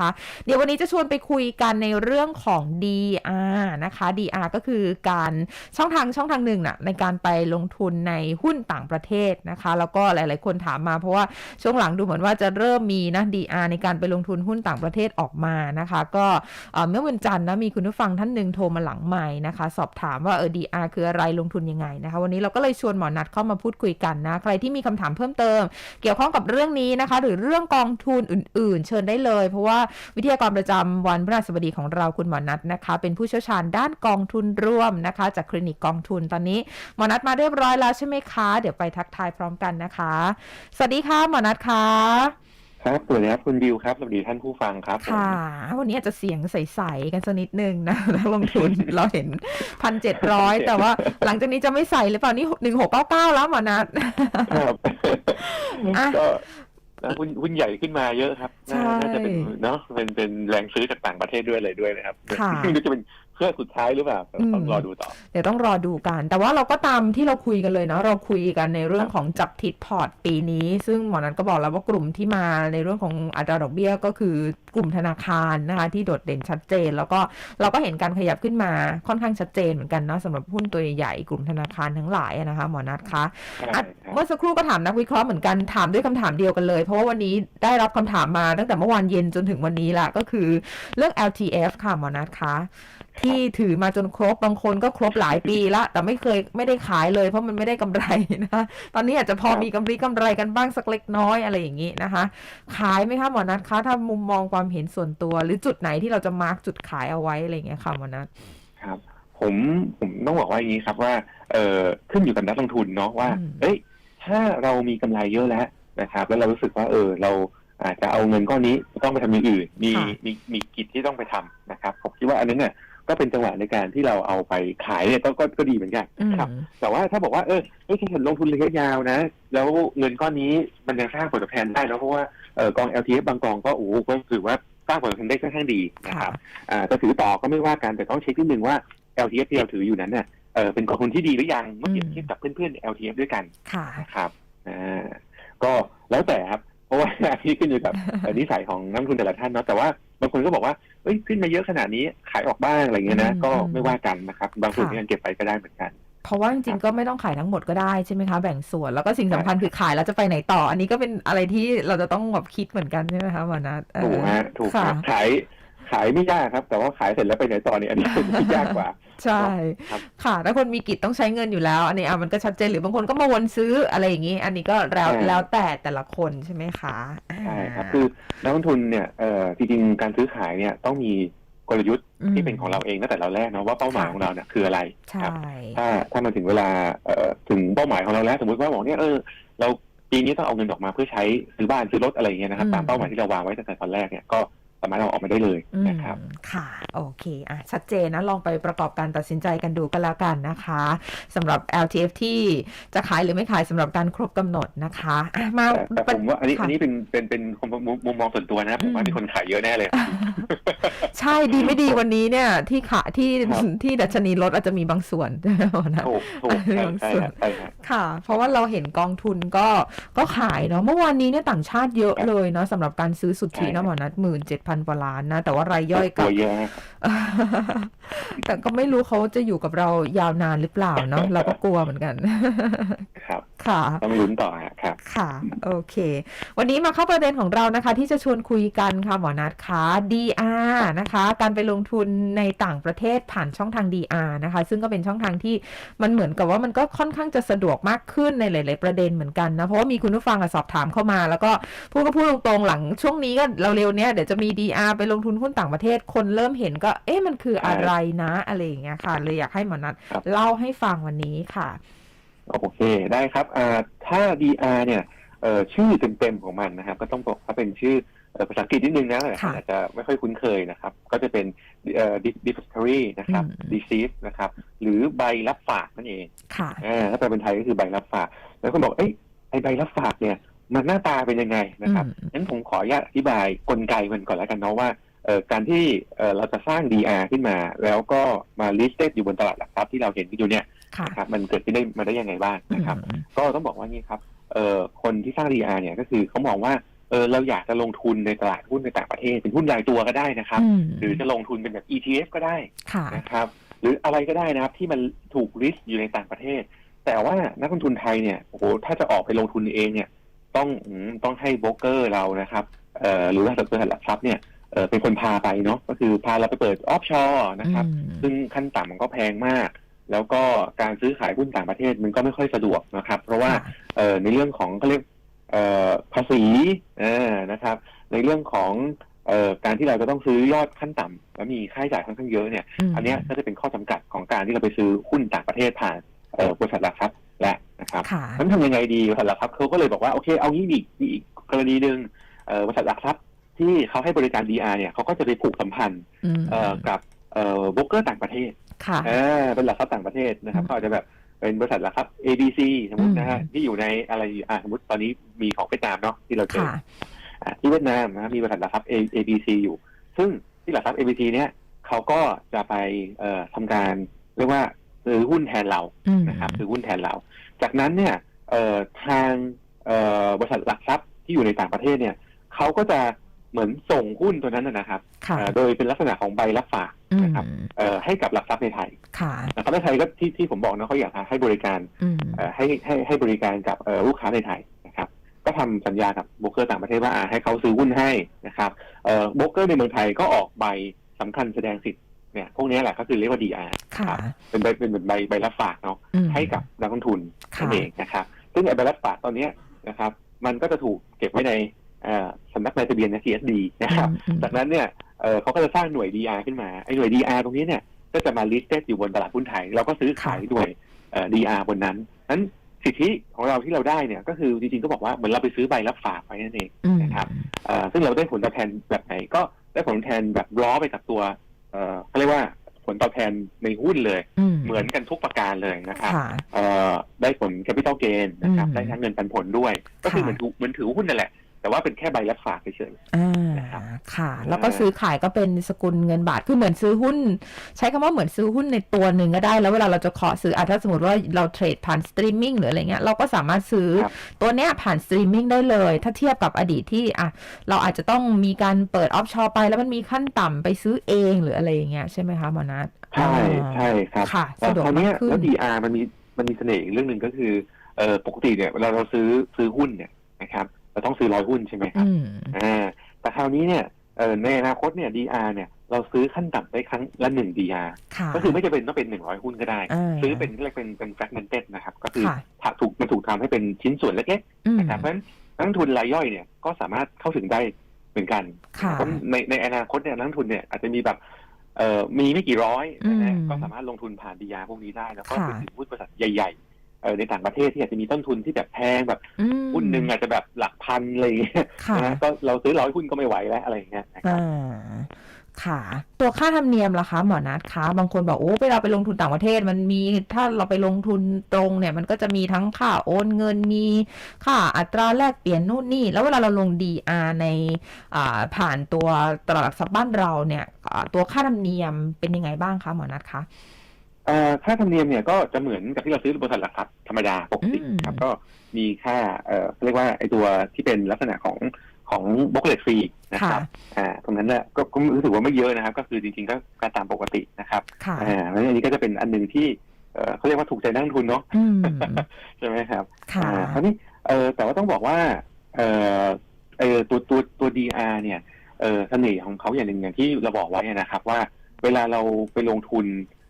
คะเดี๋ยววันนี้จะชวนไปคุยกันในเรื่องของ DR นะคะ DR ก็คือการช่องทางช่องทางหนึ่งน่ะในการไปลงทุนในหุ้นต่างประเทศนะคะ แล้วก็หลาย ๆ คนถามมาเพราะว่าช่วงหลังดูเหมือนว่าจะเริ่มมีนะ DR ในการไปลงทุนหุ้นต่างประเทศออกมานะคะ ก็เมื่อวันจันทร์นะมีคุณผู้ฟังท่านหนึ่งโทรมาหลังใหม่นะคะ สอบถามว่าเออ DR คืออะไรลงทุนยังไงนะคะ วันนี้เราก็เลยชวนหมอนัดเข้ามาพูดคุยกันนะใครที่มีคำถามเพิ่มเติม เกี่ยวข้องกับเรื่องนี้นะคะ หรือเรื่องกองทุนอื่น ๆ เชิญได้เลยเพราะว่าวิทยากรประจำวันพฤหัสบดีของเราคุณหมอนัทนะคะ เป็นผู้เชี่ยวชาญด้านกองทุนร่วมนะคะ จากคลินิกกองทุนตอนนี้หมอนัทมาเรียบร้อยแล้วใช่ไหมคะ เดี๋ยวไปทักทายพร้อมกันนะคะ สวัสดีค่ะหมอนัทคะครับสวัสดีครับคุณบิวครับสวัสดีท่านผู้ฟังครับผมค่ะ วันนี้อาจจะเสียงใสๆกันสักนิดนึงนะนักลงทุนเราเห็นพันเจ็ดร้อยแต่ว่าหลังจากนี้จะไม่ใส่หรือเปล่านี่หนึ่งหกเก้าเก้าแล้วหมอนัทครับอ่ะก็นะหุ้นหุ้นใหญ่ขึ้นมาเยอะครับ น่าใช่ น่าจะเป็นเนาะเป็นเป็นแรงซื้อจากต่างประเทศด้วยอะไรด้วยนะครับค่ะ ไม่รู้จะเป็น เครื่องสุดท้ายหรือเปล่าต้องรอดูต่อ เดี๋ยวต้องรอดูกัน แต่ว่าเราก็ตามที่เราคุยกันเลยเนาะเราคุยกันในเรื่องของจับทิดพอร์ตปีนี้ ซึ่งหมอนันก็บอกแล้วว่ากลุ่มที่มาในเรื่องของอัตราดอกเบี้ยก็คือกลุ่มธนาคารนะคะที่โดดเด่นชัดเจน แล้วก็เราก็เห็นการขยับขึ้นมาค่อนข้างชัดเจนเหมือนกันเนาะสำหรับหุ้นตัวใหญ่ๆกลุ่มธนาคารทั้งหลายอะนะคะหมอนัทคะใช่อะครับเมื่อสักครู่ก็ถามนักวิเคราะห์เหมือนกันถามด้วยคำถามเดียวกันเลย เพราะว่าวันนี้ได้รับคำถามมาตั้งแต่เมื่อวานเย็นจนถึงวันนี้ละก็คือเรื่อง LTF ค่ะหมอนัทคะ ที่ถือมาจนครบบางคนก็ครบหลายปีละ แต่ไม่เคยไม่ได้ขายเลย เพราะมันไม่ได้กำไรนะคะตอนนี้อาจจะพอมีกำไรกำไรกันบ้างสักเล็กน้อยอะไรอย่างนี้นะคะ ขายไหมคะหมอนัทคะถ้ามุมมองความเห็นส่วนตัว หรือจุดไหนที่เราจะมาร์กจุดขายเอาไว้อะไรอย่างเงี้ยค่ะหมอนัทครับ ผมผมต้องบอกว่าอย่างนี้ครับว่าเอ่อขึ้นอยู่กับนักลงทุนเนาะว่าอืมเอ้ยถ้าเรามีกำไรเยอะแล้วนะครับ แล้วเรารู้สึกว่า เออเราอาจจะเอาเงินก้อนนี้ต้องไปทำอย่างอื่น มีมีมีกิจที่ต้องไปทำนะครับผมคิดว่าอันนั้นเนี่ย ก็เป็นจังหวะในการที่เราเอาไปขายเนี่ยก็ก็ก็ดีเหมือนกันอืมครับ แต่ว่าถ้าบอกว่าเออเฮ้ยฉันเห็นลงทุนระยะยาวนะ แล้วเงินก้อนนี้มันยังสร้างผลตอบแทนได้เนอะเพราะว่าเออกอง LTF บางกองก็โอ้โหก็ถือว่าสร้างผลตอบแทนได้ค่อนข้างดีนะคค่ะรับอ่าจะถือต่อก็ไม่ว่ากันแต่ต้องเช็คนิดนึงว่า LTF ที่เราถืออยู่นั้นเนี่ยเออเป็นกองทุนที่ดีหรือยังเมื่อเปรียบเทียบกับเพื่อนๆ LTF ด้วยกันค่ะนะครับอ่าก็แล้วแต่ครับ เพราะว่าที่ขึ้นอยู่กับเอ่อนิสัยของนักลงทุนแต่ละท่านเนาะแต่ว่า บางคนก็บอกว่าเอ้ยขึ้นมาเยอะขนาดนี้ขายออกบ้างอะไรเงี้ยนะอืมก็อืมไม่ว่ากันนะครับ บางส่วนค่ะก็ยังเก็บไปก็ได้เหมือนกัน เพราะว่าจริงๆก็ไม่ต้องขายทั้งหมดก็ได้ใช่ไหมคะ แบ่งส่วนแล้วก็สิ่งสำคัญคือขายแล้วจะไปไหนต่อ อันนี้ก็เป็นอะไรที่เราจะต้องแบบคิดเหมือนกันใช่ไหมคะหมอนัทเออถูกฮะถูกคค่ะรับขาย ขายไม่ยากครับ แต่ว่าขายเสร็จแล้วไปไหนต่อเนี่ยอันนี้ที่ยากกว่า ใช่ครับค่ะถ้าคนมีกิจต้องใช้เงินอยู่แล้ว อันนี้อะมันก็ชัดเจนหรือบางคนก็มาวนซื้ออะไรอย่างนี้ อันนี้ก็แล้วใช่แล้วแต่แต่ละคนใช่ไหมคะใช่ครับอ่าคือนักลงทุนเนี่ยเอ่อจริงๆการซื้อขายเนี่ยต้องมีกลยุทธ์มที่เป็นของเราเองตั้งแต่เราแรกเนาะว่าเป้าหมายค่ะของเราเนี่ยคืออะไรใช่ครับถ้าถ้ามันถึงเวลาเอ่อถึงเป้าหมายของเราแล้ว สมมติว่าบอกเนี่ยเออเราปีนี้ต้องเอาเงินออกมาเพื่อใช้ซื้อบ้านซื้อรถอะไรอย่างเงี้ยนะครับอืมตามเป้าหมายที่เราวางไว้ตั้งแต่ตอนแรกเนี่ยก็ สามารถเอาออกมาได้เลยอืมนะครับ ค่ะ โอเค อะ ชัดเจนนะ ลองไปประกอบการตัดสินใจกันดูก็แล้วกันนะคะ สำหรับ LTF ที่จะขายหรือไม่ขายสำหรับการครบกำหนดนะคะอะมาแต่แต่ผมว่าอันนี้ค่ะอันนี้เป็นเป็นเป็นมุมมุมมองส่วนตัวนะ ผมว่าอืมมีคนขายเยอะแน่เลย ใช่ดีไม่ดีวันนี้เนี่ย ที่ขาที่ครับที่ดัชนีลดอาจจะมีบางส่วนนะถูกถูกใช่ใช่ครับใช่ครับค่ะ เพราะว่าเราเห็นกองทุนก็ก็ขายเนาะเมื่อวานนี้เนี่ยต่างชาติเยอะครับเลยเนาะสำหรับการซื้อสุทธิใช่นะหมอนัดหมื่นเจ็ดพันกว่าล้านนะ แต่ว่ารายย่อยกัตับวเยอะแต่ก็ไม่รู้เขาจะอยู่กับเรายาวนานหรือเปล่าเนาะเราก็กลัวเหมือนกัน ครับ ค่ะ ต้องลุ้นต่อฮะครับ ค่ะ โอเค วันนี้มาเข้าประเด็นของเรานะคะ ที่จะชวนคุยกันค่ะหมอนัทคะ DR นะคะ การไปลงทุนในต่างประเทศผ่านช่องทาง DR นะคะ ซึ่งก็เป็นช่องทางที่มันเหมือนกับว่ามันก็ค่อนข้างจะสะดวกมากขึ้นในหลาย ๆ ประเด็นเหมือนกันนะ เพราะว่ามีคุณผู้ฟังอะสอบถามเข้ามา แล้วก็พูดก็พูดตรงๆหลังช่วงนี้ก็เร็วๆเนี้ยเดี๋ยวจะมี DR ไปลงทุนหุ้นต่างประเทศคนเริ่มเห็นก็เอ๊ะมันคืออะไรนะอะไรอย่างเงี้ยค่ะเลยอยากให้หมอนัทครับเล่าให้ฟังวันนี้ค่ะ โอเคได้ครับอ่าถ้า DR เนี่ยเอ่อชื่อเต็มๆของมันนะครับ ก็ต้องบอกว่าเป็นชื่อเอ่อภาษาอังกฤษนิดนึงนะหลายคนค่ะอาจจะไม่ค่อยคุ้นเคยนะครับ ก็จะเป็นเอ่อ depository นะครับอืม receive นะครับ หรือใบรับฝากนั่นเองค่ะอ่าถ้าแปลเป็นไทยก็คือใบรับฝาก แล้วก็บอกเอ้ยไอใบรับฝากเนี่ย มันหน้าตาเป็นยังไงนะครับอืมงั้นผมขออนุญาตอธิบายกลไกมันก่อนแล้วกันเนาะว่าเอ่อการที่เอ่อเราจะสร้าง DR ขึ้นมา แล้วก็มา listed อยู่บนตลาดหลักทรัพย์ที่เราเห็นกันอยู่เนี่ยค่ะ นะครับมันเกิดขึ้นได้มาได้ยังไงบ้างนะครับอืมก็ต้องบอกว่านี่ครับเอ่อคนที่สร้าง DR เนี่ยก็คือเขามองว่าเออเราอยากจะลงทุนในตลาดหุ้นในต่างประเทศเป็นหุ้นรายตัวก็ได้นะครับอืมหรือจะลงทุนเป็นแบบ ETF ก็ได้ค่ะนะครับ หรืออะไรก็ได้นะครับที่มันถูกริสอยู่ในต่างประเทศ แต่ว่านักลงทุนไทยเนี่ยโอ้โหถ้าจะออกไปลงทุนเองเนี่ย ต้องอืมต้องให้โบรกเกอร์เรานะครับเอ่อหรือว่าบริษัทหลักทรัพย์เนี่ยเอ่อเป็นคนพาไปเนาะก็คือพาเราไปเปิดออฟชอร์นะครับอืมซึ่งขั้นต่ำมันก็แพงมาก แล้วก็การซื้อขายหุ้นต่างประเทศมันก็ไม่ค่อยสะดวกนะครับ เพราะว่าค่ะเอ่อในเรื่องของเขาเรียกเอ่อภาษีเออนะครับ ในเรื่องของเอ่อการที่เราจะต้องซื้อยอดขั้นต่ำแล้วมีค่าใช้จ่ายค่อนข้างเยอะเนี่ยมอันเนี้ยก็จะเป็นข้อจำกัดของการที่เราไปซื้อหุ้นต่างประเทศผ่านเอ่อบริษัทหลักทรัพย์แหละนะครับค่ะนั้นทำยังไงดีบริษัทหลักทรัพย์เขาก็เลยบอกว่าโอเคเอางี้มีอีกมีอีกกรณีหนึ่งเอ่อบริษัทหลักทรัพย์ที่เขาให้บริการ DR เนี่ยเขาก็จะไปผูกสัมพันธ์อืมเอ่อกับเอ่อโบรกเกอร์ต่างประเทศ ค่ะอ่าเป็นหลักทรัพย์ต่างประเทศนะครับอืมก็อาจจะแบบเป็นบริษัทหลักทรัพย์ ABC สมมตินะฮะอืมที่อยู่ในอะไรอ่าสมมติตอนนี้มีของเวียดนามเนาะที่เราเจอค่ะอ่าที่เวียดนามนะมีบริษัทหลักทรัพย์ A- ABC อยู่ ซึ่งที่หลักทรัพย์ ABC เนี่ยเขาก็จะไปเอ่อทำการเรียกว่าซื้อหุ้นแทนเราอืมนะครับซื้อหุ้นแทนเรา จากนั้นเนี่ยเอ่อทางเอ่อบริษัทหลักทรัพย์ที่อยู่ในต่างประเทศเนี่ยเขาก็จะเหมือนส่งหุ้นตัวนั้นนะนะครับค่ะเอ่อโดยเป็นลักษณะของใบรับฝากอืม นะครับเอ่อให้กับหลักทรัพย์ในไทยค่ะหลักทรัพย์ในไทยก็ที่ที่ผมบอกนะเขาอยากให้บริการอืมเอ่อให้ให้ให้บริการกับเอ่อลูกค้าในไทยนะครับ ก็ทำสัญญากับโบรกเกอร์ต่างประเทศว่าอ่าให้เขาซื้อหุ้นให้นะครับเอ่อโบรกเกอร์ในเมืองไทยก็ออกใบสำคัญแสดงสิทธิ์เนี่ยพวกนี้แหละก็คือเรียกว่า DR ค่ะเป็นใบเป็นเหมือนใบใบรับฝากเนาะอืมให้กับนักลงทุนค่ะนั่นเองนะครับ ซึ่งไอ้ใบรับฝากตอนเนี้ยนะครับ มันก็จะถูกเก็บไว้ในเอ่อสำนักนายทะเบียน CSD นะครับอืมจากนั้นเนี่ย เอ่อเขาก็จะสร้างหน่วย DR ขึ้นมาไอ้หน่วย DR ตรงนี้เนี่ยก็จะมา listed อยู่บนตลาดหุ้นไทย เราก็ซื้อขายด้วยเอ่อ DR บนนั้นนั้นสิทธิของเราที่เราได้เนี่ยก็คือจริงๆก็บอกว่าเหมือนเราไปซื้อใบรับฝากไว้นั่นเองอืมนะครับเอ่อซึ่งเราได้ผลตอบแทนแบบไหนก็ได้ผลตอบแทนแบบล้อไปกับตัวเอ่อเขาเรียกว่าผลตอบแทนในหุ้นเลยอืมเหมือนกันทุกประการเลยนะครับค่ะเอ่อได้ผล capital gain นะครับอืมได้ทั้งเงินปันผลด้วย ก็คือค่ะเหมือนถือเหมือนถือหุ้นนั่นแหละ แต่ว่าเป็นแค่ใบรับฝากเฉยอ่านะครับค่ะ แล้วก็ซื้อขายก็เป็นสกุลเงินบาทคือเหมือนซื้อหุ้น ใช้คำว่าเหมือนซื้อหุ้นในตัวหนึ่งก็ได้ แล้วเวลาเราจะขอซื้ออะถ้าสมมติว่าเราเทรดผ่านสตรีมมิ่งหรืออะไรเงี้ยเราก็สามารถซื้อครับตัวเนี้ยผ่านสตรีมมิ่งได้เลย ถ้าเทียบกับอดีตที่อะเราอาจจะต้องมีการเปิดออฟชอร์ไป แล้วมันมีขั้นต่ำไปซื้อเองหรืออะไรอย่างเงี้ยใช่ไหมคะหมอนัทๆใช่ใช่ครับค่ะแต่สะดวกคราวเนี้ยมากขึ้นแล้ว DR มันมีมันมีเสน่ห์อีกเรื่องหนึ่งก็คือเอ่อปกติเนี่ยเวลาเราซื้อซื้อหุ้นเนี่ยนะครับ เราต้องซื้อร้อยหุ้นใช่ไหมครับอืมอ่าแต่คราวนี้เนี่ยเอ่อในอนาคตเนี่ย DR เนี่ยเราซื้อขั้นต่ำได้ครั้งละหนึ่ง DR ค่ะก็คือไม่จำเป็นต้องเป็นหนึ่งร้อยหุ้นก็ได้าซื้อเป็นเรียกเป็นเป็น fragmented นะครับ ก็คือค่ะถ้าถูกมันถูกทำให้เป็นชิ้นส่วนเล็กอืมๆนะครับเพราะฉะนั้นนักลงทุนรายย่อยเนี่ยก็สามารถเข้าถึงได้เหมือนกันค่ะเพราะในในอนาคตเนี่ยนักลงทุนเนี่ยอาจจะมีแบบเอ่อมีไม่กี่ร้อยนะฮะอืมก็สามารถลงทุนผ่านดียาพวกนี้ได้ แล้วก็ค่ะไปถึงหุ้นบริษัทใหญ่ๆเอ่อ ในต่างประเทศที่อาจจะมีต้นทุนที่แบบแพงแบบอืมหุ้นหนึ่งอาจจะแบบหลักพันอะไรอย่างเงี้ยค่ะนะฮะก็เราซื้อร้อยหุ้นก็ไม่ไหวแล้วอะไรอย่างเงี้ยนะครับอ่าค่ะ ตัวค่าธรรมเนียมล่ะคะหมอนัทคะ บางคนบอกโอ้เวลาไปลงทุนต่างประเทศ มันมีถ้าเราไปลงทุนตรงเนี่ย มันก็จะมีทั้งค่าโอนเงินมีค่าอัตราแลกเปลี่ยนนู่นนี่ แล้วเวลาเราลง DR ในอ่าผ่านตัวตลาดหลักทรัพย์บ้านเราเนี่ยอ่าตัวค่าธรรมเนียมเป็นยังไงบ้างคะหมอนัทคะเอ่อ ค่าธรรมเนียมเนี่ยก็จะเหมือนกับที่เราซื้อบริษัทหลักทรัพย์ธรรมดาปกติอืมครับ ก็มีค่าเอ่อเรียกว่าไอตัวที่เป็นลักษณะของของบล็อกเลตฟรีนะครับอ่าตรงนั้นเนี่ยก็ก็รู้สึกว่าไม่เยอะนะครับ ก็คือจริงๆก็การตามปกตินะครับค่ะอ่าแล้วอันนี้ก็จะเป็นอันหนึ่งที่เอ่อเขาเรียกว่าถูกใจนักลงทุนเนาะอืมใช่ไหมครับค่ะอ่าคราวนี้เออแต่ว่าต้องบอกว่าเออเออตัวตัวตัว DR เนี่ยเออเสน่ห์ของเขาอย่างหนึ่งอย่างที่เราบอกไว้นะครับว่าเวลาเราไปลงทุนเอ่อ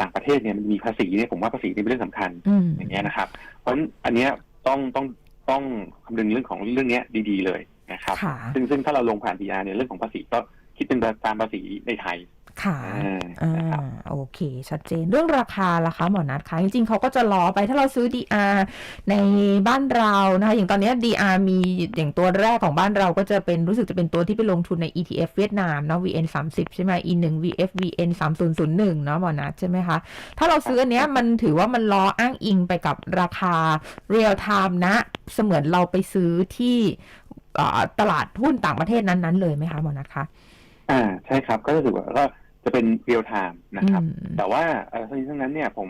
ต่างประเทศเนี่ยมันมีภาษีเนี่ยผมว่าภาษีนี่เป็นเรื่องสำคัญอืมอย่างเงี้ยนะครับ เพราะฉะนั้นอันเนี้ยต้องต้องต้องคำนึงเรื่องของเรื่องเนี้ยดีๆเลยนะครับค่ะซึ่งซึ่งถ้าเราลงผ่าน DR เนี่ยเรื่องของภาษีก็คิดเป็นตามภาษีในไทย ค่ะอ่าอ่นะครับาโอเค ชัดเจนเรื่องราคาล่ะคะหมอนัทคะจริงๆเขาก็จะล้อไปถ้าเราซื้อ DR ในบ้านเรานะคะอย่างตอนเนี้ย DR มีอย่างตัวแรกของบ้านเราก็จะเป็นรู้สึกจะเป็นตัวที่ไปลงทุนใน ETF เวียดนามเนาะ VN 30ใช่ไหม E 1 VF VN 3001เนาะหมอนัทใช่ไหมคะ ถ้าเราซื้ออันเนี้ยมันถือว่ามันล้ออ้างอิงไปกับราคา real time นะ เสมือนเราไปซื้อที่เอ่อตลาดหุ้นต่างประเทศนั้นๆเลยไหมคะหมอนัทคะอ่าใช่ครับก็รู้สึกว่าก็ จะเป็นเรียลไทม์นะครับอืมแต่ว่าเอ่อทั้งนี้ทั้งนั้นเนี่ยผม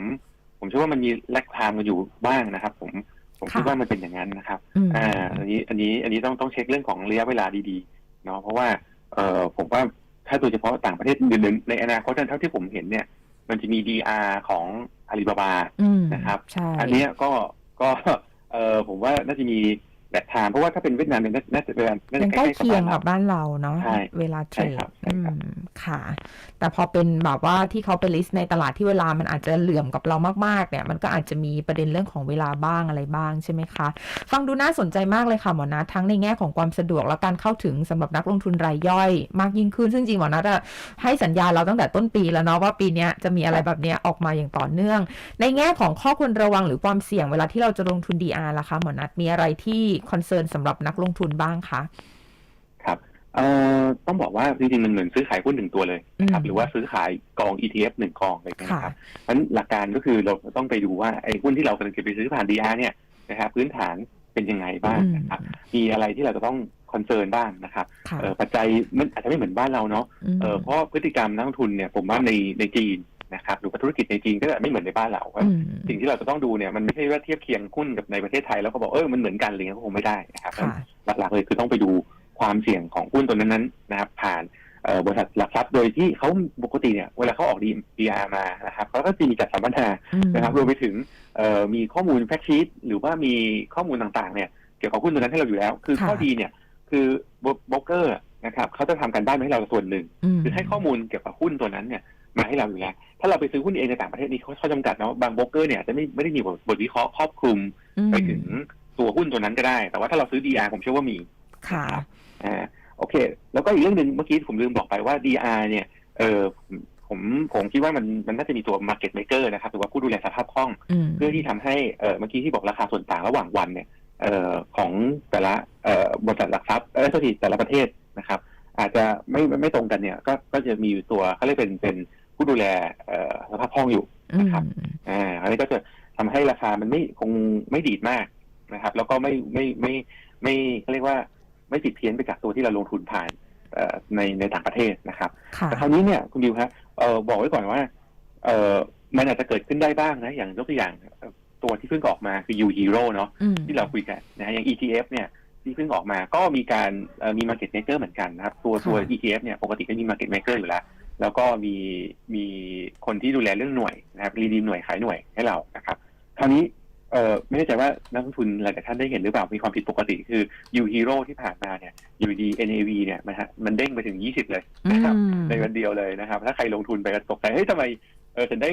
ผมเชื่อว่ามันมีแลกไทม์กันอยู่บ้างนะครับ ผมผมคิดค่ะว่ามันเป็นอย่างนั้นนะครับอืมอ่า อันนี้ อันนี้ อันนี้ต้องต้องเช็คเรื่องของระยะเวลาดีๆ เนาะ เพราะว่า เออผมว่าถ้าโดยเฉพาะต่างประเทศอื่นๆในอนาคตเท่าที่ผมเห็นเนี่ย มันจะมี DR ของอาลีบาบาอืมนะครับใช่อันเนี้ยก็ ก็ เออผมว่าน่าจะมี แบบทางเพราะว่าถ้าเป็นเวียดนามเนี่ยน่าน่าจะเป็นน่ายัจะงใกใกล้ล้ๆกับเคียงบ้านกับเราบ้านเราเนาะใช่เวลาเทรใช่ดครับใช่อืครับมค่ะ แต่พอเป็นแบบว่าที่เขาไปลิสต์ในตลาดที่เวลามันอาจจะเหลื่อมกับเรามากๆ เนี่ย มันก็อาจจะมีประเด็นเรื่องของเวลาบ้างอะไรบ้างใช่ไหมคะ ฟังดูน่าสนใจมากเลยค่ะหมอนัททั้งในแง่ของความสะดวกและการเข้าถึงสำหรับนักลงทุนรายย่อย มากยิ่งขึ้นซึ่งจริงหมอนัทอะให้สัญญาณเราตั้งแต่ต้นปีแล้วเนาะว่าปีเนี้ยจะมีอะไรแบบเนี้ยออกมาอย่างต่อเนื่อง ในแง่ของข้อควรระวังหรือความเสี่ยงเวลาที่เราจะลงทุน DR ล่ะคะหมอนัทมีอะไรที่คอนเซิร์นสำหรับนักลงทุนบ้างคะครับเอ่อต้องบอกว่าจริงๆมันเหมือนซื้อขายหุ้นหนึ่งตัวเลยนะครับอืมหรือว่าซื้อขายกอง ETF หนึ่งกองอะไรอย่างเงี้ยค่ะนะครับเพราะฉะนั้นหลักการก็คือเราต้องไปดูว่าไอ้หุ้นที่เรากำลังจะไปซื้อผ่าน DR เนี่ยนะครับพื้นฐานเป็นยังไงบ้างนะครับมีอะไรที่เราจะต้องคอนเซิร์นบ้างนะครับค่ะเอ่อปัจจัยมันอาจจะไม่เหมือนบ้านเราเนาะมเอ่อเพราะพฤติกรรมนักลงทุนเนี่ยผมว่าในในจีน นะครับหรือว่าธุรกิจในจีนก็จะไม่เหมือนในบ้านเราอืมสิ่งที่เราจะต้องดูเนี่ยมันไม่ใช่ว่าเทียบเคียงหุ้นกับในประเทศไทยแล้วก็บอกเออมันเหมือนกันอะไรเงี้ยก็คงไม่ได้นะครับค่ะหลักๆเลยคือต้องไปดูความเสี่ยงของหุ้นตัวนั้นๆนะครับผ่านเอ่อบริษัทหลักทรัพย์โดยที่เขาปกติเนี่ยเวลาเขาออกดีดีอามานะครับเขาก็จะมีจัดสัมมนาอืมนะครับรวมไปถึงเอ่อมีข้อมูลแฟกชีตหรือว่ามีข้อมูลต่างๆเนี่ยเกี่ยวกับหุ้นตัวนั้นให้เราอยู่แล้ว คือค่ะข้อดีเนี่ยคือโบรกเกอร์นะครับเขาจะทำการบ้านมาให้เราส่วนหนึ่งมคือให้ข้อมูลเกี่ยวกับหุ้นตัวนั้นเนี่ย มาให้เราอยู่แล้ว ถ้าเราไปซื้อหุ้นเองในต่างประเทศนี่เขาเขาจำกัดนะว่าบางโบรกเกอร์เนี่ยจะไม่ไม่ได้มีบทบทวิเคราะห์ครอบคลุมอืมไปถึงตัวหุ้นตัวนั้นก็ได้ แต่ว่าถ้าเราซื้อ DR ผมเชื่อว่ามี ค่ะอ่าโอเค แล้วก็อีกเรื่องหนึ่งเมื่อกี้ผมลืมบอกไปว่า DR เนี่ยเออผมผมคิดว่ามันมันน่าจะมีตัว market maker นะครับหรือว่าผู้ดูแลสภาพคล่องอืมเพื่อที่ทำให้เออเมื่อกี้ที่บอกราคาส่วนต่างระหว่างวันเนี่ยเออของแต่ละเออบริษัทหลักทรัพย์เออโทษทีแต่ละประเทศนะครับ อาจจะไม่ไม่ไม่ตรงกันเนี่ย ก็ก็จะมีตัวเขาเรียกเป็นเป็น ผู้ดูแลเอ่อสภาพคล่องอยู่อืมนะครับอ่าอันนี้ก็จะทำให้ราคามันไม่คงไม่ดีดมากนะครับ แล้วก็ไม่ไม่ไม่ไม่เขาเรียกว่าไม่ผิดเพี้ยนไปจากตัวที่เราลงทุนผ่านเอ่อในในต่างประเทศนะครับค่ะแต่คราวนี้เนี่ยคุณดิวครับเอ่อบอกไว้ก่อนว่าเอ่อมันอาจจะเกิดขึ้นได้บ้างนะ อย่างยกตัวอย่างเอ่อตัวที่เพิ่งออกมาคือ U Hero เนาะอืมที่เราคุยกันนะอย่าง ETF เนี่ยที่เพิ่งออกมาก็มีการเอ่อมี market maker เหมือนกันนะครับ ตัวตัว ETF เนี่ยปกติก็มี market maker อยู่แล้ว แล้วก็มีมีคนที่ดูแลเรื่องหน่วยนะครับรีดีมหน่วยขายหน่วยให้เรานะครับคราวนี้เอ่อไม่แน่ใจว่านักลงทุนหลายๆท่านได้เห็นหรือเปล่ามีความผิดปกติคือ U Hero ที่ผ่านมาเนี่ยอยู่ดี NAV เนี่ยมันฮะมันเด้งไปถึง20เลยอืนะครับมในวันเดียวเลยนะครับ ถ้าใครลงทุนไปก็ตกใจเฮ้ยทำไมเออฉันได้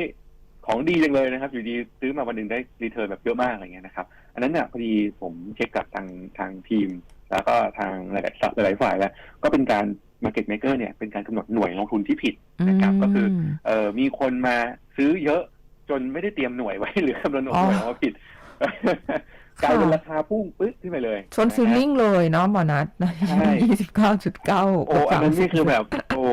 ของดีจังเลยนะครับ อยู่ดีซื้อมาวันหนึ่งได้รีเทิร์นแบบเยอะมากอะไรเงี้ยนะครับ อันนั้นเนี่ยพอดีผมเช็คกับทางทางทีม แล้วก็ทางหลายๆหลายๆฝ่ายแล้ว ก็เป็นการ market maker เนี่ยเป็นการกำหนดหน่วยลงทุนที่ผิดนะครับก็คือมเออมีคนมาซื้อเยอะจนไม่ได้เตรียมหน่วยไว้หรือคำนวณหน่วยอ๋อออกมาผิดกลายเป็นราคาพุ่งปึ๊ดขึ้นไปเลยชนซิลลิ่งเลยเนาะหมอนัทใช่ยี่สิบเก้าจุดเก้าโอ้อันนั้นนี่คือแบบ โอ้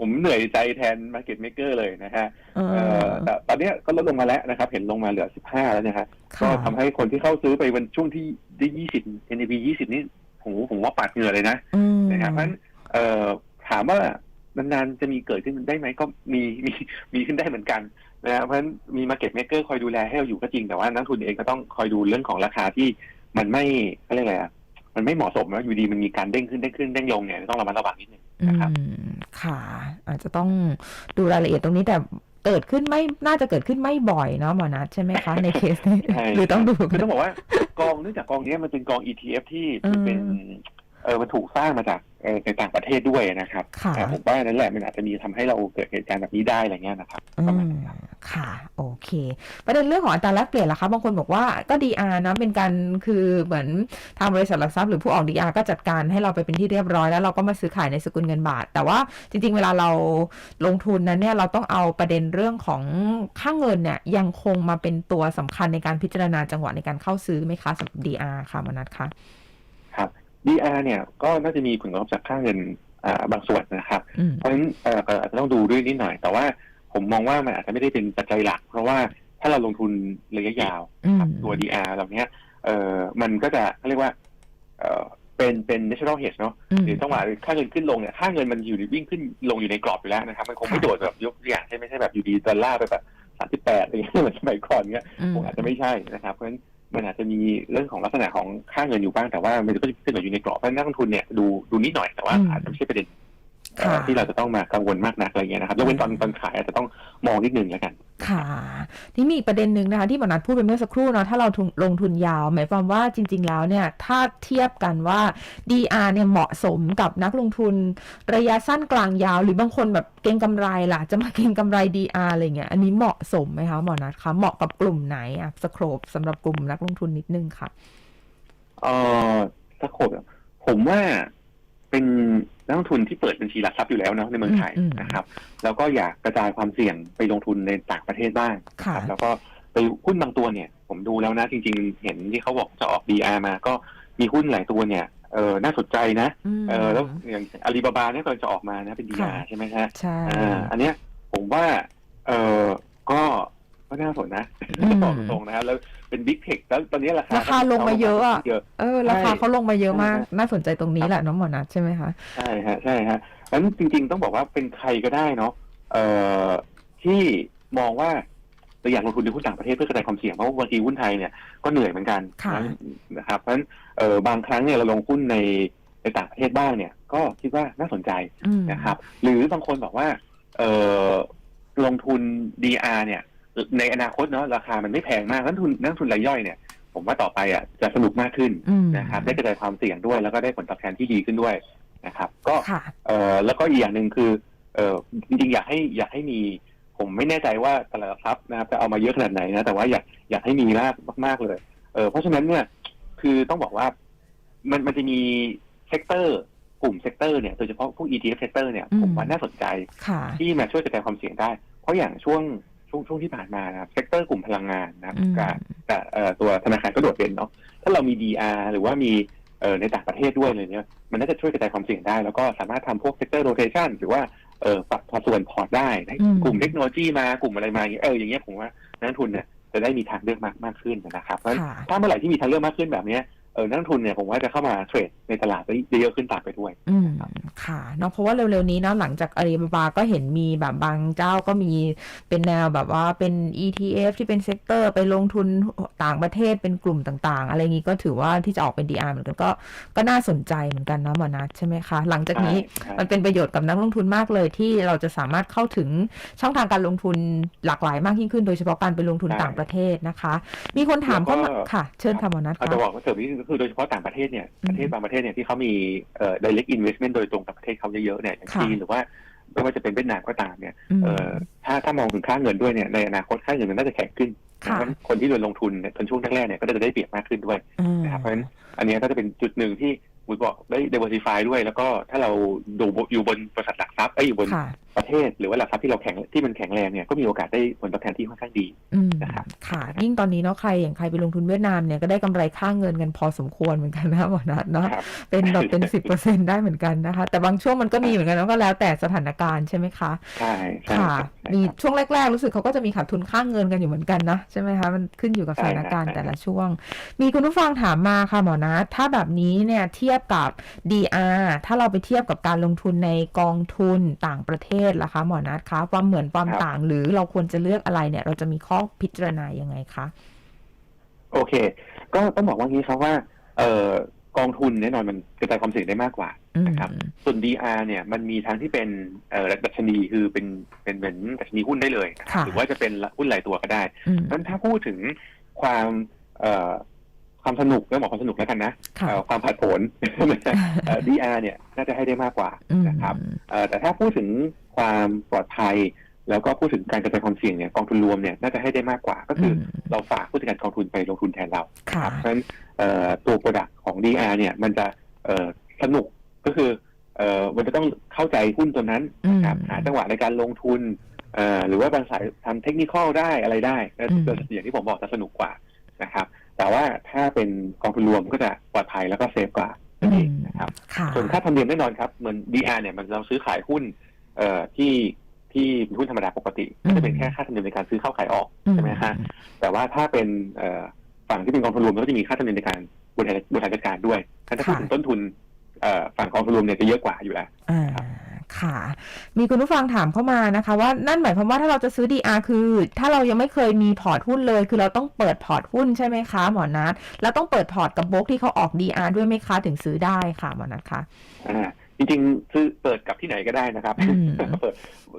ผมเหนื่อยใจแทน market maker เลยนะฮะเอเอออแต่ตอนเนี้ยก็ลดลงมาแล้วนะครับ เห็นลงมาเหลือ15แล้วนะฮะก็ค่ะทำให้คนที่เข้าซื้อไปวันช่วงที่ได้20 NAV 20นี่ โหผมว่าปัดเหงื่อเลยนะอืมนะครับเพราะฉะนั้นเอ่อถามว่านานๆจะมีเกิดขึ้นได้ไหมก็มีมีมีขึ้นได้เหมือนกันนะครับเพราะฉะนั้นมี market maker คอยดูแลให้เราอยู่ก็จริงแต่ว่านักทุนเองก็ต้องคอยดูเรื่องของราคาที่มันไม่เขาเรียกอะไรอะมันไม่เหมาะสมนะอยู่ดีมันมีการเด้งขึ้นเด้งขึ้นเด้งลงเนี่ยต้องระมัดระวังนิดนึงอืนะครับมค่ะ อาจจะต้องดูรายละเอียดตรงนี้แต่ เกิดขึ้นไม่น่าจะเกิดขึ้นไม่บ่อยเนาะหมอนัทใช่ไหมคะในเคสนี้ใช่หรือต้องดูคือต้องบอกว่ากองเนื่องจากกองเนี้ยมันเป็นกอง ETF ที่มันเป็นอืม เออมันถูกสร้างมาจากเออในต่างประเทศด้วยนะครับค่ะอ่าผมว่านั่นแหละมันอาจจะมีทำให้เราเกิดเหตุการณ์แบบนี้ได้อะไรเงี้ยนะครับประมาณอืมนั้นครับค่ะ โอเค ประเด็นเรื่องของอัตราแลกเปลี่ยนล่ะคะบางคนบอกว่าก็ DR นะเป็นการคือเหมือนทางบริษัทหลักทรัพย์หรือผู้ออก DR ก็จัดการให้เราไปเป็นที่เรียบร้อยแล้วเราก็มาซื้อขายในสกุลเงินบาท แต่ว่าจริง ๆ เวลาเราลงทุนนั้นเนี่ยเราต้องเอาประเด็นเรื่องของค่าเงินเนี่ยยังคงมาเป็นตัวสำคัญในการพิจารณาจังหวะในการเข้าซื้อไหมคะสำหรับ DR ค่ะมนัทคะครับ DR เนี่ยก็น่าจะมีผลกระทบจากค่าเงินอ่าบางส่วนนะครับอืมเพราะฉะนั้นเอ่อก็อาจจะต้องดูด้วยนิดหน่อย แต่ว่าผมมองว่ามันอาจจะไม่ได้เป็นปัจจัยหลัก เพราะว่าถ้าเราลงทุนระยะยาวอืมครับตัว DR เหล่านี้เอ่อมันก็จะเขาเรียกว่าเอ่อเป็นเป็น natural hedge เนาะอืมหรือจังหวะค่าเงินขึ้นลงเนี่ยค่าเงินมันอยู่ในวิ่งขึ้นลงอยู่ในกรอบอยู่แล้วนะครับ มันคงไม่ค่ะโดดแบบยกตัวอย่างใช่ไม่ใช่แบบอยู่ดีดอลลาร์ไปแบบสามสิบแปดอะไรเงี้ยเหมือนสมัยก่อนเงี้ยอืมคงอาจจะไม่ใช่นะครับ เพราะฉะนั้น มันอาจจะมีเรื่องของลักษณะของค่าเงินอยู่บ้างแต่ว่ามันก็จะขึ้นอยู่ในกรอบเพราะฉะนั้นนักลงทุนเนี่ยดูดูนิดหน่อยแต่ว่าอืมอาจจะไม่ใช่ประเด็นเอ่อค่ะ ที่เราจะต้องมากังวลมากนักอะไรเงี้ยนะครับยกเว้นตอนตอนขายอาจจะต้องมองนิดนึงแล้วกัน ค่ะที่มีอีกประเด็นหนึ่งนะคะที่หมอนัทพูดไปเมื่อสักครู่เนาะถ้าเราทุนลงทุนยาว หมายความว่าจริง ๆ แล้วเนี่ยถ้าเทียบกันว่า DR เนี่ยเหมาะสมกับนักลงทุนระยะสั้นกลางยาว หรือบางคนแบบเก็งกำไรล่ะ จะมาเก็งกำไร DR อะไรเงี้ยอันนี้เหมาะสมไหมคะหมอนัทคะเหมาะกับกลุ่มไหนอะสโคปสำหรับกลุ่มนักลงทุนนิดนึงค่ะเออสักโคบผมว่าเป็น นักลงทุนที่เปิดบัญชีหลักทรัพย์อยู่แล้วเนาะในเมืองไทยอืมนะครับ แล้วก็อยากกระจายความเสี่ยงไปลงทุนในต่างประเทศบ้างค่ะครับแล้วก็ไปหุ้นบางตัวเนี่ย ผมดูแล้วนะจริง ๆ เห็นที่เขาบอกจะออก DR มา ก็มีหุ้นหลายตัวเนี่ยเออน่าสนใจนะมเออแล้วอย่างอาลีบาบาเนี่ยกำลังจะออกมานะเป็น DR ค่ะใช่ไหมฮะใช่อ่าอันเนี้ยผมว่าเออก็ ก็น่าสนนะอืม บอกตรงๆนะแล้วเป็นบิ๊กเทคแล้วตอนนี้ราคาราคาลงมาเยอะอะ เยอะ เออ ราคาใช่เขาลงมาเยอะมากใช่น่าสนใจตรงนี้แหละเน้องหมอนัทใช่ไหมคะ ใช่ฮะใช่ฮะงั้นจริงๆต้องบอกว่าเป็นใครก็ได้เนาะเอ่อที่มองว่าเราอยากลงทุนในหุ้นต่างประเทศเพื่อกระจายความเสี่ยงเพราะว่าบางทีหุ้นไทยเนี่ยก็เหนื่อยเหมือนกันค่ะ นะนะครับเพราะฉะนั้นเอ่อบางครั้งเนี่ยเราลงหุ้นในในต่างประเทศบ้างเนี่ย ก็คิดว่าน่าสนใจอืมนะครับ หรือบางคนบอกว่าเอ่อลงทุน DR เนี่ย ในอนาคตเนาะราคามันไม่แพงมากนักลงทุนนักลงทุนรายย่อยเนี่ย ผมว่าต่อไปอะจะสนุกมากขึ้นอืมนะครับ ได้กระจายความเสี่ยงด้วย แล้วก็ได้ผลตอบแทนที่ดีขึ้นด้วยนะครับ ก็ค่ะเอ่อแล้วก็อีกอย่างหนึ่งคือเอ่อจริงๆอยากให้อยากให้มีผมไม่แน่ใจว่าตลาดหลักทรัพย์นะครับจะเอามาเยอะขนาดไหนนะแต่ว่าอยากอยากให้มีมากมากๆเลยเออเพราะฉะนั้นเนี่ยคือต้องบอกว่ามันมันจะมีเซกเตอร์กลุ่มเซกเตอร์เนี่ยโดยเฉพาะพวก ETF เซกเตอร์เนี่ยอืมผมว่าน่าสนใจค่ะที่มาช่วยกระจายความเสี่ยงได้ เพราะอย่างช่วง ช่วงช่วงที่ผ่านมานะครับเซกเตอร์กลุ่มพลังงานนะครับอืมกับกับเอ่อตัวธนาคารก็โดดเด่นเนาะถ้าเรามี DR หรือว่ามีเอ่อในต่างประเทศด้วยเลยเนี่ยมันน่าจะช่วยกระจายความเสี่ยงได้ แล้วก็สามารถทำพวกเซกเตอร์โรเทชันหรือว่าเออปรับพอส่วนพอร์ตได้ให้อืมกลุ่มเทคโนโลยีมากลุ่มอะไรมาอย่างเงี้ยเอออย่างเงี้ยผมว่านักลงทุนเนี่ยจะได้มีทางเลือกมากมากขึ้นนะครับเพราะฉะนั้นค่ะถ้าเมื่อไหร่ที่มีทางเลือกมากขึ้นแบบเนี้ย เออนักลงทุนเนี่ยผมว่าจะเข้ามาเทรดในตลาดได้เยอะขึ้นตามไปด้วย อืมค่ะเนาะเพราะว่าเร็วๆนี้เนาะหลังจากอาลีบาบาก็เห็นมีแบบบางเจ้าก็มีเป็นแนวแบบว่าเป็น ETF ที่เป็นเซกเตอร์ไปลงทุนต่างประเทศเป็นกลุ่มต่างๆ อะไรอย่างนี้ก็ถือว่าที่จะออกเป็น DR เหมือนกันก็ก็น่าสนใจเหมือนกันเนาะหมอนัทใช่ไหมคะ หลังจากนี้ใช่มันเป็นประโยชน์กับนักลงทุนมากเลยที่เราจะสามารถเข้าถึงช่องทางการลงทุนหลากหลายมากยิ่งขึ้น โดยเฉพาะการไปลงทุนใช่ต่างประเทศนะคะ มีคนถามเข้ามาแล้วก็ค่ะ เชิญค่ะหมอนัทอาจค่ะจะบอกว่าเสริมนิดนึงก็คือโดยเฉพาะต่างประเทศเนี่ยอืมประเทศบางประเทศเนี่ยที่เขามีเอ่อ direct investment โดยตรงกับประเทศเขาเยอะๆเนี่ยอย่างค่ะจีนหรือว่าไม่ว่าจะเป็นเวียดนามก็ตามเนี่ยอืมเอ่อถ้าถ้ามองถึงค่าเงินด้วยเนี่ยในอนาคตค่าเงินมันน่าจะแข็งขึ้นเพค่ะราะฉะนั้นคนที่ลงทุนเนี่ยตอนช่วงแรกๆเนี่ยก็จะได้เปรียบมากขึ้นด้วยอืมนะครับเพราะฉะนั้นอันเนี้ยก็จะเป็นจุดหนึ่งที่ บุญบอกได้ diversify ด้วย แล้วก็ถ้าเราดูอยู่บนบริษัทหลักทรัพย์เอ้ยอยู่บนค่ะประเทศ หรือว่าหลักทรัพย์ที่เราแข็งที่มันแข็งแรงเนี่ยก็มีโอกาสได้ผลตอบแทนที่ค่อนข้างดี อืมนะครับ ค่ะ ยิ่งตอนนี้เนาะใครอย่างใครไปลงทุนเวียดนามเนี่ยก็ได้กำไรค่าเงินกันพอสมควรเหมือนกันนะหมอนัทเนาะครับ เป็นแบบเป็นสิบเปอร์เซ็นได้เหมือนกันนะคะ แต่บางช่วงมันก็มีเหมือนกันแล้วก็แล้วแต่สถานการณ์ใช่ไหมคะ ใช่ใช่ค่ะ ครับใช่มีครับ ช่วงแรก ๆ รู้สึกเขาก็จะมีขาดทุนค่าเงินกันอยู่เหมือนกันนะ ใช่ไหมคะ มันขึ้นอยู่กับสถานการณ์ใช่แต่ละช่วง มีคุณผู้ฟังถามมาค่ะหมอนัทถ้าแบบนี้เนี่ยเทียบกับ DR ถ้าเราไปเทียบกับการลงทุนในกองทุนต่างประเทศล่ะคะหมอนัทคะความเหมือนความต่างหรือเราควรจะเลือกอะไรเนี่ย เราจะมีข้อพิจารณายังไงคะโอเค ก็ต้องบอกว่างี้ครับว่า เอ่อกองทุนแน่นอนมันกระจายความเสี่ยงได้มากกว่าอืมนะครับ ส่วน DR เนี่ยมันมีทั้งที่เป็นเอ่อดัชนีคือเป็นเป็นเหมือนดัชนีหุ้นได้เลยค่ะหรือว่าจะเป็นหุ้นรายตัวก็ได้อืมเพราะฉะนั้นถ้าพูดถึงความเอ่อ ความสนุกเรื่องบอกความสนุกแล้วกันนะค่ะเอ่อความผัดโผนเอ่อ DR เนี่ยน่าจะให้ได้มากกว่าอืมนะครับเอ่อแต่ถ้าพูดถึงความปลอดภัย แล้วก็พูดถึงการกระจายความเสี่ยงเนี่ยกองทุนรวมเนี่ยน่าจะให้ได้มากกว่า ก็คืออมเราฝากผู้จัดการกองทุนไปลงทุนแทนเรา ค่ะ เพราะฉะนั้นเอ่อตัวโปรดักของ DR เนี่ยมันจะเอ่อสนุกก็คือเอ่อมันจะต้องเข้าใจหุ้นตัวนั้นนะครับอืมหาจังหวะในการลงทุนเอ่อหรือว่าบางสายทำเทคนิคได้อะไรได้ก็อืมอย่างที่ผมบอกจะสนุกกว่านะครับ แต่ว่าถ้าเป็นกองทุนรวมก็จะปลอดภัยแล้วก็เซฟกว่านั่นเองนะครับค่ะส่วนค่าธรรมเนียมแน่นอนครับเหมือน DR เนี่ยมันเราซื้อขายหุ้นเอ่อที่ที่เป็นหุ้นธรรมดาปกติอืมก็จะเป็นแค่ค่าธรรมเนียมในการซื้อเข้าขายออกอืใช่ไหมฮะแต่ว่าถ้าเป็นเอ่อฝั่งที่เป็นกองทุนรวมก็จะมีค่าธรรมเนียมในการบริหารบริหารจัดการด้วยถ้าจะพูดถึงต้นทุนเอ่อ ฝั่งกองทุนรวมเนี่ยจะเยอะกว่าอยู่แล้วอ่าค่ะ มีคุณผู้ฟังถามเข้ามานะคะ ว่านั่นหมายความว่าถ้าเราจะซื้อ DR คือ ถ้าเรายังไม่เคยมีพอร์ตหุ้นเลย คือเราต้องเปิดพอร์ตหุ้นใช่ไหมคะหมอนัทแล้วต้องเปิดพอร์ตกับโบรกที่เขาออก DR ด้วยไหมคะถึงซื้อได้ค่ะหมอนัทคะอ่าจริงๆซื้อเปิดกับที่ไหนก็ได้นะครับอืมเปิด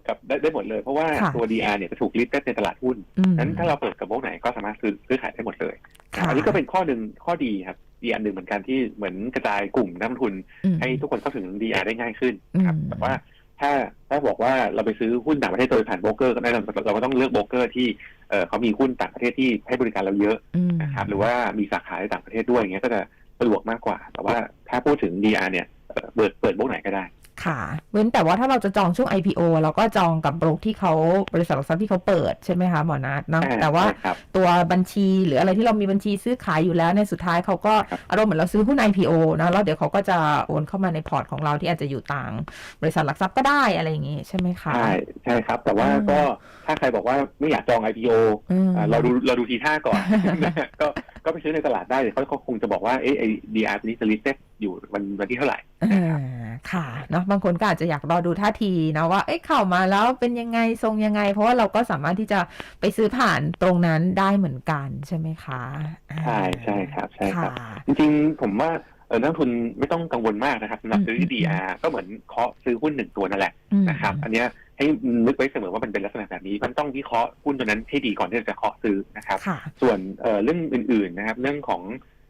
กับได้ได้หมดเลย เพราะว่าค่ะตัว DR เนี่ยจะถูกลิสต์ในตลาดหุ้นอืมนั้นถ้าเราเปิดกับโบรกไหนก็สามารถซื้อซื้อขายได้หมดเลยค่ะ อันนี้ก็เป็นข้อหนึ่งข้อดีครับดีอันหนึ่งเหมือนกันที่เหมือนกระจายกลุ่มนักลงทุนอืมให้ทุกคนเข้าถึง DR ได้ง่ายขึ้นครับอืมแต่ว่าถ้าถ้าบอกว่าเราไปซื้อหุ้นต่างประเทศโดยผ่านโบรกเกอร์ก็แน่นอนเราก็ต้องเลือกโบรกเกอร์ที่เอ่อเขามีหุ้นต่างประเทศที่ให้บริการเราเยอะอืมนะครับหรือว่ามีสาขาในต่างประเทศด้วยอย่างเงี้ยก็จะสะดวกมากกว่า แต่ว่าถ้าพูดถึง DR เนี่ยเอ่อเปิดเปิดโบรกไหนก็ได้ ค่ะ เว้นแต่ว่าถ้าเราจะจองช่วง IPO เราก็จองกับโบรกที่เขาบริษัทหลักทรัพย์ที่เขาเปิดใช่ไหมคะหมอนัทเนาะอ่าแต่ว่าใช่ครับตัวบัญชีหรืออะไรที่เรามีบัญชีซื้อขายอยู่แล้วในยสุดท้ายเขาก็ครับอารมณ์เหมือนเราซื้อหุ้น IPO นะแล้วเดี๋ยวเขาก็จะโอนเข้ามาในพอร์ตของเราที่อาจจะอยู่ต่าง บริษัทหลักทรัพย์ก็ได้อะไรอย่างงี้ใช่ไหมคะใช่ใช่ครับ แต่ว่าอืมก็ถ้าใครบอกว่าไม่อยากจอง IPO อืมอ่าเราดูเราดูทีท่าก่อนก็ ก็ไปซื้อในตลาดได้เดี๋ยวเขาเขาคงจะบอกว่าเอ๊ะไอ้ DR นี้จะลิสต์อยู่วันวันที่เท่าไหร่อ่าค่ะเนาะบางคนก็อาจจะอยากรอดูท่าทีนะว่าเอ้ยเข้ามาแล้วเป็นยังไงทรงยังไง เพราะว่าเราก็สามารถที่จะไปซื้อผ่านตรงนั้นได้เหมือนกันใช่ไหมคะอ่าใช่ใช่ครับใช่ครับค่ะจริงๆผมว่าเออนักลงทุนไม่ต้องกังวลมากนะครับสำหรับซื้ออืม DR ก็เหมือนเคาะซื้อหุ้นหนึ่งตัวนั่นแหละอืมนะครับ อันเนี้ย ให้นึกไว้เสมอว่ามันเป็นลักษณะแบบนี้มันต้องวิเคราะห์หุ้นตัวนั้นให้ดีก่อนที่จะเคาะซื้อนะครับ ค่ะ ส่วนเอ่อเรื่องอื่นๆนะครับ เรื่องของ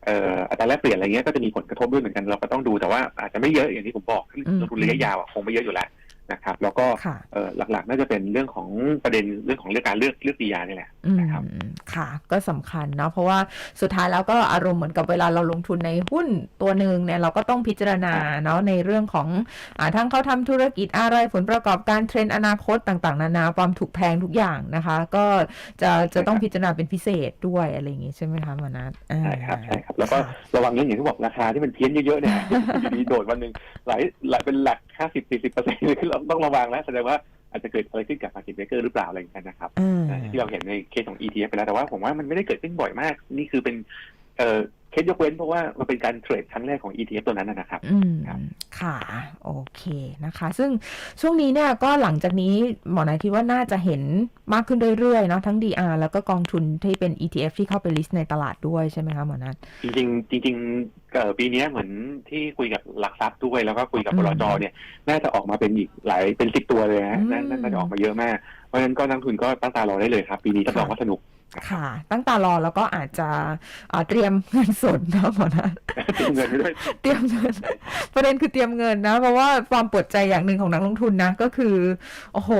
เอ่ออัตราแลกเปลี่ยนอะไรเงี้ยก็จะมีผลกระทบด้วยเหมือนกันเราก็ต้องดูแต่ว่าอาจจะไม่เยอะอย่างที่ผมบอกอืม ลงทุนระยะยาวอะคงไม่เยอะอยู่แล้ว นะครับ แล้วก็ค่ะเอ่อหลักๆ น่าจะเป็นเรื่องของประเด็นเรื่องของเรื่องการเลือกเลือกดียานี่แหละอืมนะครับค่ะ ก็สำคัญเนาะเพราะว่าสุดท้ายแล้วก็อารมณ์เหมือนกับเวลาเราลงทุนในหุ้นตัวหนึ่งเนี่ยเราก็ต้องพิจารณาเนาะในเรื่องของอ่าทั้งเขาทำธุรกิจอะไรผลประกอบการเทรนด์อนาคตต่างๆ นานาความถูกแพงทุกอย่างนะคะ ก็จะจะต้องพิจารณาเป็นพิเศษด้วยอะไรอย่างงี้ใช่ไหมคะหมอนัทอ่าใช่ครับใช่ครับแล้วก็ค่ะระวังเรื่องอย่างที่บอกราคาที่มันเพี้ยนเยอะๆเนี่ยอยู่ดีๆโดดวันหนึ่งหลายหลายเป็นหลักห้าสิบสี่สิบเปอร์เซ็นต์คือเราต้องระวังแล้วแสดงว่าอาจจะเกิดอะไรขึ้นกับมาร์เก็ตเบเกอร์หรือเปล่าอะไรอย่างเงี้ยนะครับอืมที่เราเห็นในเคสของ ETF ไปแล้วแต่ว่าผมว่ามันไม่ได้เกิดขึ้นบ่อยมาก นี่คือเป็นเอ่อเคสยกเว้นเพราะว่ามันเป็นการเทรดครั้งแรกของ ETF ตัวนั้นนะนะครับ อืมครับค่ะโอเคนะคะ ซึ่งช่วงนี้เนี่ยก็หลังจากนี้หมอนายคิดว่าน่าจะเห็นมากขึ้นเรื่อยๆเนาะทั้ง DR แล้วก็กองทุนที่เป็น ETF ที่เข้าไปลิสต์ในตลาดด้วยใช่ไหมคะหมอนัทจริงๆจริงๆ เอ่อปีเนี้ยเหมือนที่คุยกับหลักทรัพย์ด้วยแล้วก็คุยกับอืบมลจเนี่ย น่าจะออกมาเป็นอีกหลายเป็นสิบตัวเลยฮะอืมน่าน่าจะออกมาเยอะมากเพราะฉะนั้นก็นักทุนก็ตั้งตารอได้เลยครับ ปีนี้รับรองว่าสนุกค่ะ ตั้งตารอแล้วก็อาจจะอ่าเตรียมเงินสดนะหมอนัทตุ้เงินไปด้วยเตรียมเงิน ประเด็นคือเตรียมเงินนะ เพราะว่าความปวดใจอย่างหนึ่งของนักลงทุนนะ ก็คือ โอ้โห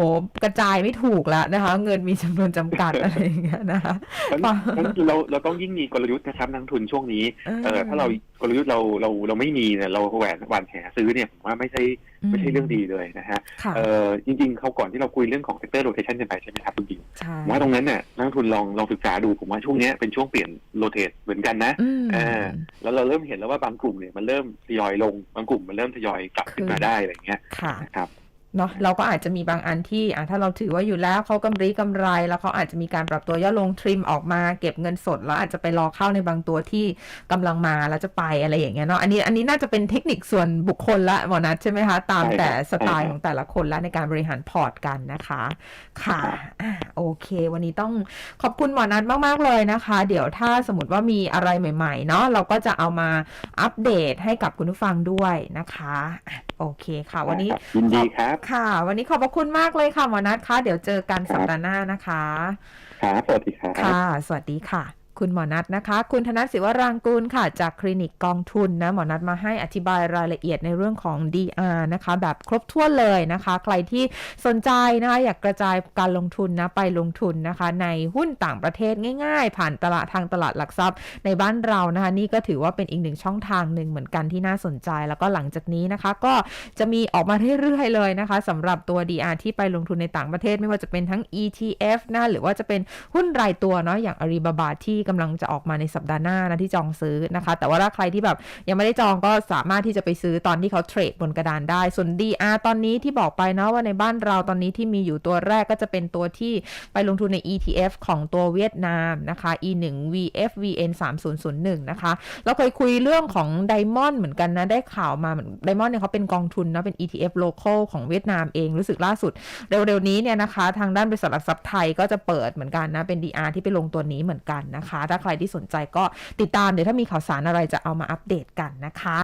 กระจายไม่ถูกแล้วนะคะ เงินมีจำนวนจำกัดอะไรอย่างเงี้ยนะคะงั้นงั้นเราเราต้องยิ่งมีกลยุทธ์นะครับนักทุนช่วงนี้เออถ้าเรากลยุทธ์เราเราเราไม่มีเนี่ยเราแหวนหวานแหซื้อเนี่ยผมว่าไม่ใช่ไม่ใช่เรื่องดีเลยนะฮะค่ะเออจริงๆเขาก่อนที่เราคุยเรื่องของ sector rotation กันไปใช่ไหมครับคุณบิวใช่ผมว่าตรงนั้นเนี่ยนักลงทุนลองลองศึกษาดูผมว่าช่วงเนี้ยเป็นช่วงเปลี่ยนโรเตทเหมือนกันนะอืมอ่าแล้วเราเริ่มเห็นแล้วว่าบางกลุ่มเนี่ยมันเริ่มทยอยลงบางกลุ่มมันเริ่มทยอยกลับขึ้นมาได้อะไรอย่างเงี้ยค่ะนะครับ เนาะเราก็อาจจะมีบางอันที่อะถ้าเราถือว่าอยู่แล้วเขากำไรกำไร แล้วเขาอาจจะมีการปรับตัวย่อลงทริมออกมาเก็บเงินสด แล้วอาจจะไปรอเข้าในบางตัวที่กำลังมาแล้วจะไปอะไรอย่างเงี้ยเนาะอันนี้อันนี้น่าจะเป็นเทคนิคส่วนบุคคลละหมอนัทใช่ไหมคะ ตามใช่ครับแต่สไตล์ใช่ครับของแต่ละคนละในการบริหารพอร์ตกันนะคะค่ะอะโอเค วันนี้ต้องขอบคุณหมอนัทมากๆเลยนะคะ เดี๋ยวถ้าสมมติว่ามีอะไรใหม่ๆเนาะเราก็จะเอามาอัปเดตให้กับคุณผู้ฟังด้วยนะคะอะ โอเคค่ะ วันนี้ครับยินดีครับ ค่ะ วันนี้ขอบพระคุณมากเลยค่ะหมอนัทคะเดี๋ยวเจอกันสัปดาห์หน้านะคะครับสวัสดีครับค่ะ สวัสดีค่ะ คุณหมอนัทนะคะ คุณธนัทศิวรางกูลค่ะ จากคลินิกกองทุนนะ หมอนัทมาให้อธิบายรายละเอียดในเรื่องของ DR นะคะ แบบครบถ้วนเลยนะคะ ใครที่สนใจนะคะ อยากกระจายการลงทุนนะ ไปลงทุนนะคะ ในหุ้นต่างประเทศง่ายๆ ผ่านตลาดทางตลาดหลักทรัพย์ในบ้านเรานะคะ นี่ก็ถือว่าเป็นอีกหนึ่งช่องทางหนึ่งเหมือนกันที่น่าสนใจ แล้วก็หลังจากนี้นะคะ ก็จะมีออกมาเรื่อยๆเลยนะคะสำหรับตัว DR ที่ไปลงทุนในต่างประเทศ ไม่ว่าจะเป็นทั้ง ETF นะหรือว่าจะเป็นหุ้นรายตัวเนาะอย่างอาลีบาบาที่กำลังจะออกมาในสัปดาห์หน้านะที่จองซื้อนะคะ แต่ว่าถ้าใครที่แบบยังไม่ได้จองก็สามารถที่จะไปซื้อตอนที่เขาเทรดบนกระดานได้ ส่วน DR ตอนนี้ที่บอกไปเนาะว่าในบ้านเราตอนนี้ที่มีอยู่ตัวแรกก็จะเป็นตัวที่ไปลงทุนใน ETF ของตัวเวียดนามนะคะ E1 VFVN 3001นะคะ เราเคยคุยเรื่องของไดมอนด์เหมือนกันนะ ได้ข่าวมาเหมือนไดมอนด์เนี่ยเขาเป็นกองทุนนะ เป็น ETF local ของเวียดนามเองรู้สึกล่าสุด เร็วๆนี้เนี่ยนะคะ ทางด้านบริษัทหลักทรัพย์ไทยก็จะเปิดเหมือนกันนะ เป็น DR ที่ไปลงตัวนี้เหมือนกันนะคะถ้าใครที่สนใจก็ติดตามเดี๋ยวถ้ามีข่าวสารอะไรจะเอามาอัปเดตกันนะคะ